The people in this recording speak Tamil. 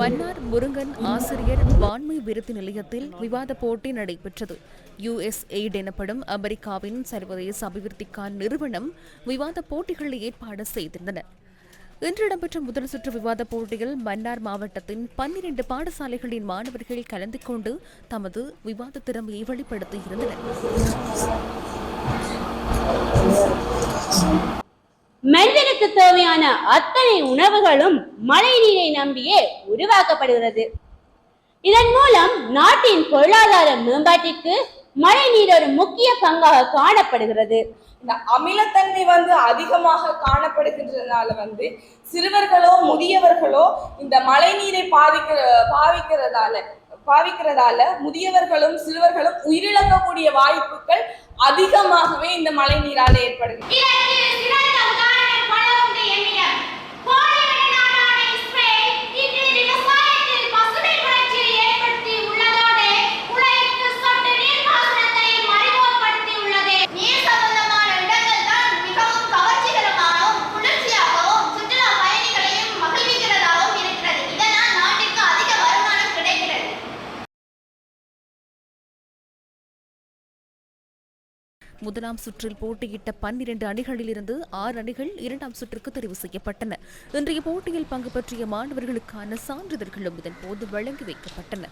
மன்னார் முருங்கன் ஆசிரியர் வான்மை விருது நிலையத்தில் விவாத போட்டி நடைபெற்றது. யுஎஸ் எய்ட் எனப்படும் அமெரிக்காவின் சர்வதேச அபிவிருத்திக்கான நிறுவனம் விவாத போட்டிகளை ஏற்பாடு செய்திருந்தன. இன்று இடம்பெற்ற முதல் சுற்று விவாத போட்டியில் மன்னார் மாவட்டத்தின் பன்னிரண்டு பாடசாலைகளின் மாணவர்கள் கலந்து கொண்டு தமது விவாத திறமையை வெளிப்படுத்தியிருந்தனர். மனிதனுக்கு தேவையான அத்தனை உணவுகளும் மழை நீரை நம்பியே உருவாக்கப்படுகிறது. இதன் மூலம் நாட்டின் பொருளாதார மேம்பாட்டிற்கு மழை நீர் ஒரு முக்கிய பங்காக காணப்படுகிறது. இந்த அமிலத்தன்மை வந்து அதிகமாக காணப்படுகின்றதுனால வந்து சிறுவர்களோ முதியவர்களோ இந்த மழை நீரை பாவிக்கிற பாவிக்கிறதால பாவிக்கிறதால முதியவர்களும் சிறுவர்களும் உயிரிழக்கக்கூடிய வாய்ப்புகள் அதிகமாகவே இந்த மழை நீரால் ஏற்படுகிறது. முதலாம் சுற்றில் போட்டியிட்ட பன்னிரண்டு அணிகளிலிருந்து ஆறு அணிகள் இரண்டாம் சுற்றுக்கு தெரிவு செய்யப்பட்டன. இன்றைய போட்டியில் பங்கு பற்றிய மாணவர்களுக்கான சான்றிதழ்களும் இதன் போது வழங்கி வைக்கப்பட்டன.